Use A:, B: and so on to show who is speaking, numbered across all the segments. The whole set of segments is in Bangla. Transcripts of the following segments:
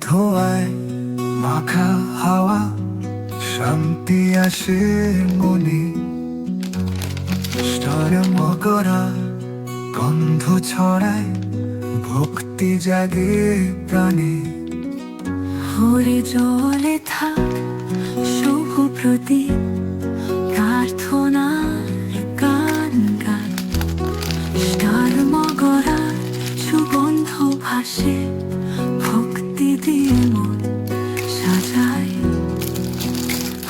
A: ধোয়ায় মাখা হাওয়া, শান্তি আসে মনে। মকরা গন্ধ ছড়ায়, ভক্তি জাগে প্রাণে।
B: হরে জলে থাক দিয়ে মন সাজাই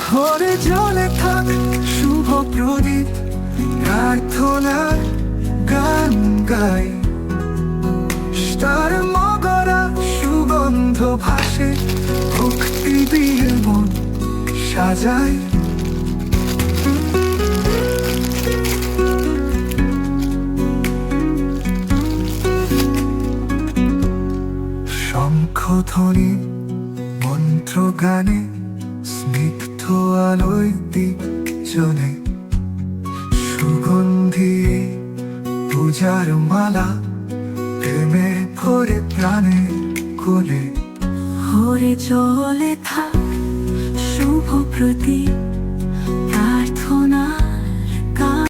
A: হরে জলে থাক, শুভ প্রদীপ। প্রার্থনার গান গাই, স্টার মগরা, সুগন্ধ ভাসে, ভক্তি দিয়ে মন সাজায়। শঙ্খধ্বনি মন্ত্র গানে স্নিগ্ধ আলোয় দিক জনে সুগন্ধি, পূজার মালা, প্রেমে ভরে প্রাণে কোলে।
B: হরে চলে থাক শুভ প্রদীপ।